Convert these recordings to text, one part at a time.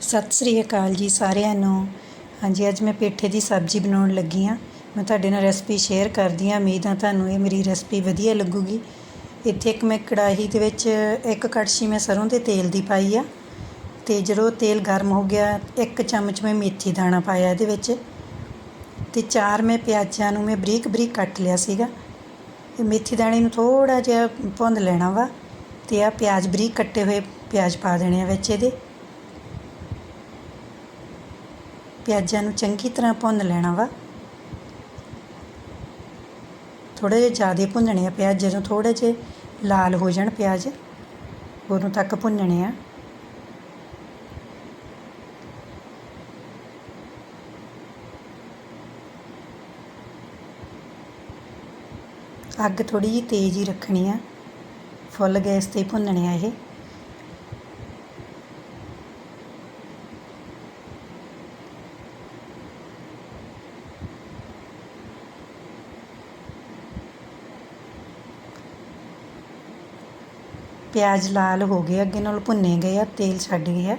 ਸਤਿ ਸ੍ਰੀ ਅਕਾਲ ਜੀ ਸਾਰਿਆਂ ਨੂੰ। ਹਾਂਜੀ, ਅੱਜ ਮੈਂ ਪੇਠੇ ਦੀ ਸਬਜ਼ੀ ਬਣਾਉਣ ਲੱਗੀ ਹਾਂ। ਮੈਂ ਤੁਹਾਡੇ ਨਾਲ ਰੈਸਪੀ ਸ਼ੇਅਰ ਕਰਦੀ ਹਾਂ। ਉਮੀਦ ਆ ਤੁਹਾਨੂੰ ਇਹ ਮੇਰੀ ਰੈਸਪੀ ਵਧੀਆ ਲੱਗੂਗੀ। ਇੱਥੇ ਇੱਕ ਮੈਂ ਕੜਾਹੀ ਦੇ ਵਿੱਚ ਇੱਕ ਕੜਛੀ ਮੈਂ ਸਰੋਂ ਦੇ ਤੇਲ ਦੀ ਪਾਈ ਆ ਤੇ ਜਦੋਂ ਤੇਲ ਗਰਮ ਹੋ ਗਿਆ, ਇੱਕ ਚਮਚ ਮੈਂ ਮੇਥੀ ਦਾਣਾ ਪਾਇਆ ਇਹਦੇ ਵਿੱਚ ਤੇ ਚਾਰ ਮੈਂ ਪਿਆਜ਼ਾਂ ਨੂੰ ਮੈਂ ਬਰੀਕ ਬਰੀਕ ਕੱਟ ਲਿਆ ਸੀਗਾ। ਇਹ ਮੇਥੀ ਦਾਣੇ ਨੂੰ ਥੋੜਾ ਜਿਹਾ ਭੁੰਨ ਲੈਣਾ ਵਾ ਤੇ ਆ ਪਿਆਜ਼ ਬਰੀਕ ਕੱਟੇ ਹੋਏ ਪਿਆਜ਼ ਪਾ ਦੇਣੇ ਆ ਵਿੱਚ ਇਹਦੇ। ਪਿਆਜ਼ਾਂ ਨੂੰ ਚੰਗੀ ਤਰ੍ਹਾਂ ਭੁੰਨ ਲੈਣਾ ਵਾ। ਥੋੜੇ ਜਿਹਾ ਜ਼ਿਆਦਾ ਭੁੰਨਣੇ ਆ ਪਿਆਜ਼, ਜਦੋਂ ਥੋੜੇ ਜਿਹੇ ਲਾਲ ਹੋ ਜਾਣ ਪਿਆਜ਼, ਉਦੋਂ ਤੱਕ ਭੁੰਨਣੇ ਆ। ਅੱਗ ਥੋੜੀ ਜਿਹੀ ਤੇਜ਼ ਹੀ ਰੱਖਣੀ ਆ, ਫੁੱਲ ਗੈਸ ਤੇ ਭੁੰਨਣੇ ਆ ਇਹ। ਪਿਆਜ਼ ਲਾਲ ਹੋ ਗਏ, ਅੱਗੇ ਨਾਲ ਭੁੰਨੇ ਗਏ ਆ, ਤੇਲ ਛੱਡ ਗਿਆ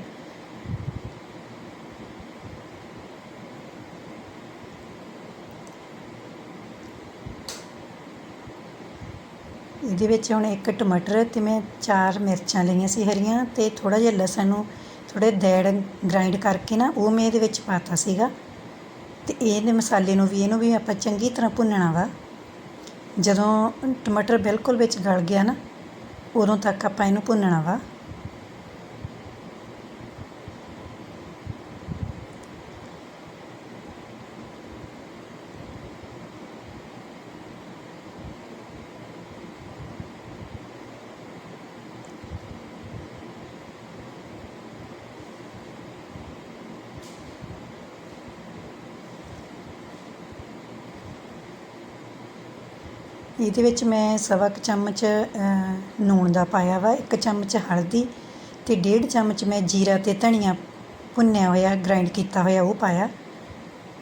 ਇਹਦੇ ਵਿੱਚ ਹੁਣ ਇੱਕ ਟਮਾਟਰ ਤੇ ਮੈਂ ਚਾਰ ਮਿਰਚਾਂ ਲਈਆਂ ਸੀ ਹਰੀਆਂ ਤੇ ਥੋੜਾ ਜਿਹਾ ਲਸਣ ਨੂੰ ਥੋੜੇ ਦੈੜ ਗ੍ਰਾਈਂਡ ਕਰਕੇ ਨਾ ਉਹ ਮੈਂ ਇਹਦੇ ਵਿੱਚ ਪਾਤਾ ਸੀਗਾ ਤੇ ਇਹਨੇ ਮਸਾਲੇ ਨੂੰ ਵੀ, ਇਹਨੂੰ ਵੀ ਆਪਾਂ ਚੰਗੀ ਤਰ੍ਹਾਂ ਭੁੰਨਣਾ ਵਾ। ਜਦੋਂ ਟਮਾਟਰ ਬਿਲਕੁਲ ਵਿੱਚ ਗਲ ਗਿਆ ਨਾ ਉਦੋਂ ਤੱਕ ਆਪਾਂ ਇਹਨੂੰ ਭੁੰਨਣਾ ਇਹਦੇ ਵਿੱਚ ਮੈਂ ਸਵਾ ਕੁ ਚਮਚ ਨੂਣ ਦਾ ਪਾਇਆ ਵਾ, ਇੱਕ ਚਮਚ ਹਲਦੀ ਤੇ ਡੇਢ ਚਮਚ ਮੈਂ ਜੀਰਾ ਤੇ ਧਨੀਆ ਭੁੰਨਿਆ ਹੋਇਆ ਗ੍ਰਾਈਂਡ ਕੀਤਾ ਹੋਇਆ ਉਹ ਪਾਇਆ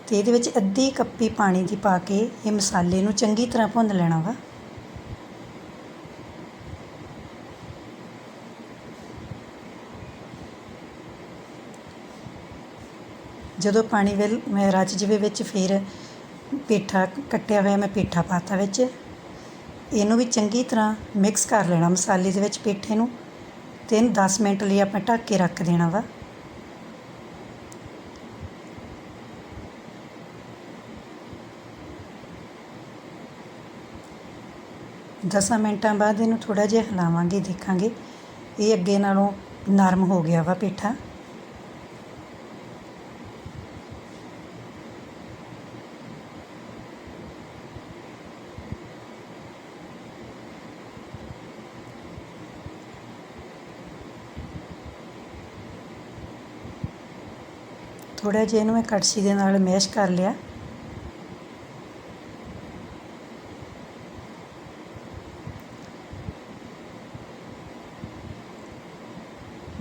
ਤੇ ਇਹਦੇ ਵਿੱਚ ਅੱਧੀ ਕੱਪੀ ਪਾਣੀ ਦੀ ਪਾ ਕੇ ਇਹ ਮਸਾਲੇ ਨੂੰ ਚੰਗੀ ਤਰ੍ਹਾਂ ਭੁੰਨ ਲੈਣਾ ਵਾ। ਜਦੋਂ ਪਾਣੀ ਵੇਲ, ਮੈਂ ਰਚ ਜਵੇ ਵਿੱਚ ਫਿਰ ਪੇਠਾ ਕੱਟਿਆ ਹੋਇਆ, ਮੈਂ ਪੇਠਾ ਪਾਤਾ ਵਿੱਚ। ਇਹਨੂੰ ਵੀ ਚੰਗੀ ਤਰ੍ਹਾਂ ਮਿਕਸ ਕਰ ਲੈਣਾ ਮਸਾਲੇ ਦੇ ਵਿੱਚ ਪੇਠੇ ਨੂੰ। ਤੇ ਇਹਨੂੰ 10 ਮਿੰਟ ਲਈ ਆਪਾਂ ਢੱਕ ਕੇ ਰੱਖ ਦੇਣਾ ਵਾ। ਦਸਾਂ ਮਿੰਟਾਂ ਬਾਅਦ ਇਹਨੂੰ ਥੋੜਾ ਜਿਹਾ ਹਿਲਾਵਾਂਗੇ, ਦੇਖਾਂਗੇ। ਇਹ ਅੱਗੇ ਨਾਲੋਂ ਨਰਮ ਹੋ ਗਿਆ ਵਾ ਪੇਠਾ। ਥੋੜਾ ਜਿਹਾ ਇਹਨੂੰ ਮੈਂ ਕੜਛੀ ਦੇ ਨਾਲ ਮੈਸ਼ ਕਰ ਲਿਆ।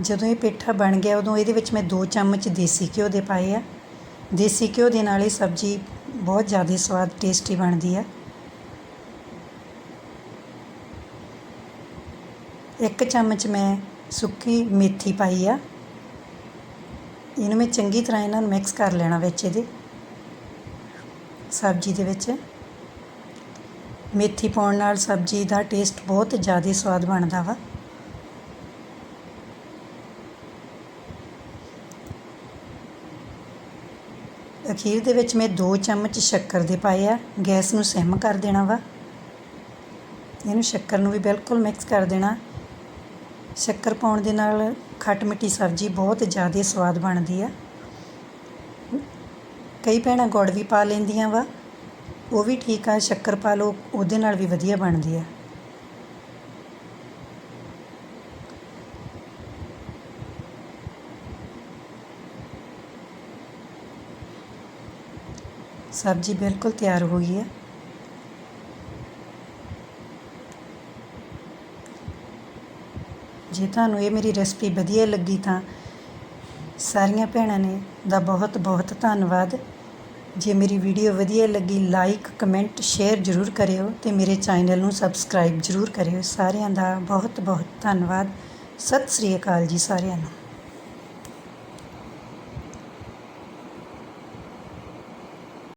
ਜਦੋਂ ਇਹ ਪੇਠਾ ਬਣ ਗਿਆ, ਉਦੋਂ ਇਹਦੇ ਵਿੱਚ ਮੈਂ 2 ਚਮਚ ਦੇਸੀ ਘਿਓ ਦੇ ਪਾਏ ਆ। ਦੇਸੀ ਘਿਓ ਦੇ ਨਾਲ ਇਹ ਸਬਜ਼ੀ ਬਹੁਤ ਜ਼ਿਆਦਾ ਸਵਾਦ, ਟੇਸਟੀ ਬਣਦੀ ਆ। ਇੱਕ ਚਮਚ ਮੈਂ ਸੁੱਕੀ ਮੇਥੀ ਪਾਈ ਆ। ਇਹਨੂੰ ਮੈਂ ਚੰਗੀ ਤਰ੍ਹਾਂ ਇਹਨਾਂ ਨੂੰ ਮਿਕਸ ਕਰ ਲੈਣਾ ਵਿੱਚ ਇਹਦੇ। ਸਬਜ਼ੀ ਦੇ ਵਿੱਚ। ਮੇਥੀ ਪਾਉਣ ਨਾਲ ਸਬਜ਼ੀ ਦਾ ਟੇਸਟ ਬਹੁਤ ਜ਼ਿਆਦਾ ਸਵਾਦ ਬਣਦਾ ਵਾ। ਅਖੀਰ ਦੇ ਵਿੱਚ ਮੈਂ 2 ਚਮਚ ਸ਼ੱਕਰ ਦੇ ਪਾਏ ਆ। ਗੈਸ ਨੂੰ ਸਿਮ ਕਰ ਦੇਣਾ ਵਾ। ਇਹਨੂੰ ਸ਼ੱਕਰ ਨੂੰ ਵੀ ਬਿਲਕੁਲ ਮਿਕਸ ਕਰ ਦੇਣਾ। ਸ਼ੱਕਰ ਪਾਉਣ ਦੇ ਨਾਲ ਖੱਟ ਮਿੱਠੀ ਸਬਜ਼ੀ ਬਹੁਤ ਜ਼ਿਆਦਾ ਸਵਾਦ ਬਣਦੀ ਆ। ਕਈ ਭੈਣਾਂ ਗੁੜ ਵੀ ਪਾ ਲੈਂਦੀਆਂ ਵਾ, ਉਹ ਵੀ ਠੀਕ ਆ, ਸ਼ੱਕਰ ਪਾ ਲਓ, ਉਹਦੇ ਨਾਲ ਵੀ ਵਧੀਆ ਬਣਦੀ ਆ। ਸਬਜ਼ੀ ਬਿਲਕੁਲ ਤਿਆਰ ਹੋ ਗਈ ਹੈ ਜੇ ਤੁਹਾਨੂੰ ਇਹ ਮੇਰੀ ਰੈਸਪੀ ਵਧੀਆ ਲੱਗੀ ਤਾਂ ਸਾਰੀਆਂ ਭੈਣਾਂ ਨੇ ਦਾ ਬਹੁਤ ਬਹੁਤ ਧੰਨਵਾਦ। ਜੇ ਮੇਰੀ ਵੀਡੀਓ ਵਧੀਆ ਲੱਗੀ ਲਾਈਕ ਕਮੈਂਟ ਸ਼ੇਅਰ ਜ਼ਰੂਰ ਕਰਿਓ ਤੇ ਮੇਰੇ ਚੈਨਲ ਨੂੰ ਸਬਸਕ੍ਰਾਈਬ ਜ਼ਰੂਰ ਕਰਿਓ। ਸਾਰਿਆਂ ਦਾ ਬਹੁਤ ਬਹੁਤ ਧੰਨਵਾਦ। ਸਤਿ ਸ੍ਰੀ ਅਕਾਲ ਜੀ ਸਾਰਿਆਂ ਨੂੰ।